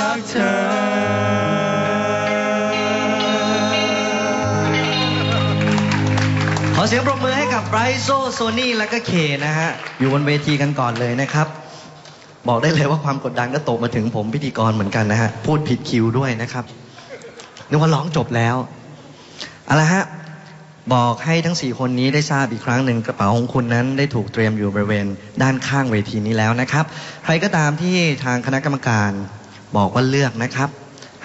รักเธอ ขอเสียงปรบมือให้กับไบรโซโซนี่และก็เคนะฮะ อยู่บนเวทีกันก่อนเลยนะครับ บอกได้เลยว่าความกดดันก็ตกมาถึงผมพิธีกรเหมือนกันนะฮะ พูดผิดคิวด้วยนะครับ นึกว่าร้องจบแล้วเอาละฮะบอกให้ทั้ง 4 คนนี้ได้ทราบอีกครั้งหนึ่งกระเป๋าของคุณนั้นได้ถูกเตรียมอยู่บริเวณด้านข้างเวทีนี้แล้วนะครับ ใครก็ตามที่ทางคณะกรรมการ บอกว่าเลือกนะครับ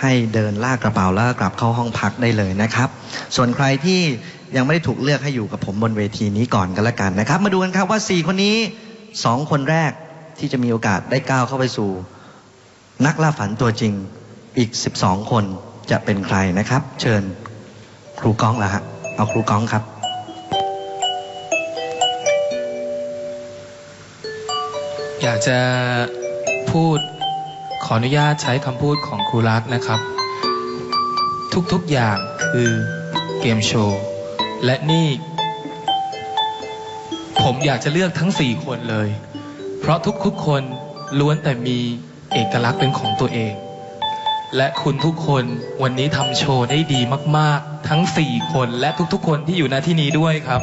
ให้เดินลากกระเป๋าแล้วกลับเข้าห้องพักได้เลยนะครับ ส่วนใครที่ยังไม่ได้ถูกเลือกให้อยู่กับผมบนเวทีนี้ก่อนกันละกันนะครับ มาดูกันครับว่า 4 คนนี้ 2 คนแรกที่จะมีโอกาสได้ก้าวเข้าไปสู่ นักล่าฝันตัวจริงอีก 12 คนจะเป็นใครนะครับ เชิญครูก้องละฮะเอาครูก้องครับอยากจะพูด ขออนุญาตใช้คำพูดของครูรักนะครับ ทุกๆอย่างคือเกมโชว์ และนี่ ผมอยากจะเลือกทั้ง4คนเลย เพราะทุกๆคนล้วนแต่มีเอกลักษณ์เป็นของตัวเอง และคุณทุกคนวันนี้ทำโชว์ได้ดีมากๆ ทั้ง4คนและทุกๆ คนที่อยู่ณที่นี้ด้วยครับ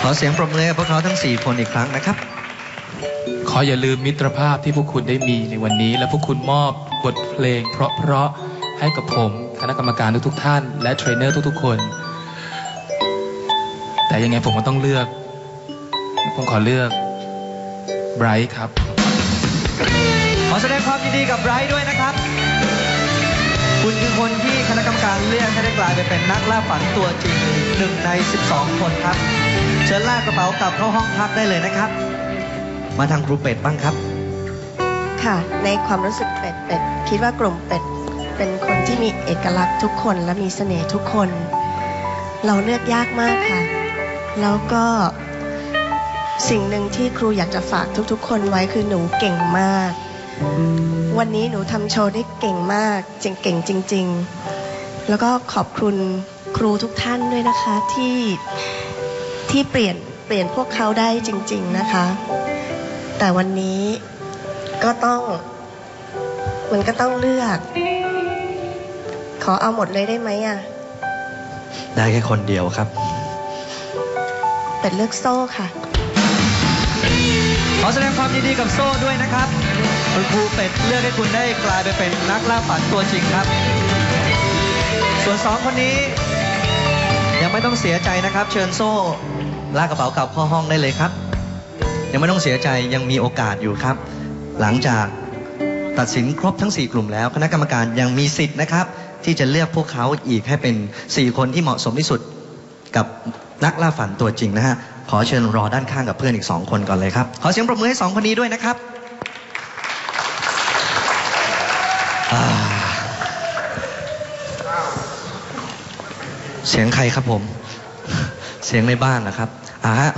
ขอเสียงปรบมือให้พวกเขาทั้ง4คนอีกครั้งนะครับ ขออย่าลืมมิตรภาพที่พวกคุณได้มีในวันนี้ และพวกคุณมอบบทเพลง เพราะๆให้กับผม คณะกรรมการทุกๆท่าน และเทรนเนอร์ทุกๆคน แต่ยังไงผมก็ต้องเลือก ผมขอเลือกไบรท์ครับ ขอแสดงความยินดีกับไบรท์ด้วยนะครับ คุณคือคนที่คณะกรรมการเลือกให้ได้กลายไปเป็นนักล่าฝันตัวจริงหนึ่งใน 12 คนครับ เชิญลากกระเป๋ากลับเข้าห้องพักได้เลยนะครับ มาทางครูเป็ดบ้างครับ ค่ะ ในความรู้สึกเป็ดเป็ดคิดว่ากลุ่มเป็ดเป็นคนที่มีเอกลักษณ์ทุกคนและมีเสน่ห์ทุกคน เราเลือกยากมากค่ะ แล้วก็สิ่งหนึ่งที่ครูอยากจะฝากทุกๆ คนไว้คือหนูเก่งมาก วันนี้หนูทำโชว์ได้เก่งมากจริงเก่งจริง ๆ แล้วก็ขอบคุณครูทุกท่านด้วยนะคะที่ที่เปลี่ยนเปลี่ยนพวกเขาได้จริง ๆนะคะ แต่วันนี้ก็ต้อง มันก็ต้องเลือก ขอเอาหมดเลยได้ไหมอะ ได้แค่คนเดียวครับ เป็ดเลือกโซ่ค่ะ ขอแสดงความยินดีกับโซ่ด้วยนะครับ คุณครูเป็ดเลือกให้คุณได้กลายไปเป็นนักล่าฝันตัวจริงครับ ส่วนสองคนนี้ ยังไม่ต้องเสียใจนะครับ เชิญโซ่ลากกระเป๋ากลับเข้าห้องได้เลยครับ ยังไม่ต้องเสียใจยังมีโอกาสอยู่ครับ หลังจากตัดสินครบทั้ง 4 กลุ่มแล้ว คณะกรรมการยังมีสิทธิ์นะครับ ที่จะเลือกพวกเขาอีกให้เป็น 4 คนที่เหมาะสมที่สุดกับนักล่าฝันตัวจริงนะฮะขอเชิญรอด้านข้างกับเพื่อนอีก 2 คนก่อนเลยครับ ขอเสียงปรบมือให้ 2 คนนี้ด้วยนะครับเสียงใครครับผม เสียงในบ้านนะครับอ่าฮะ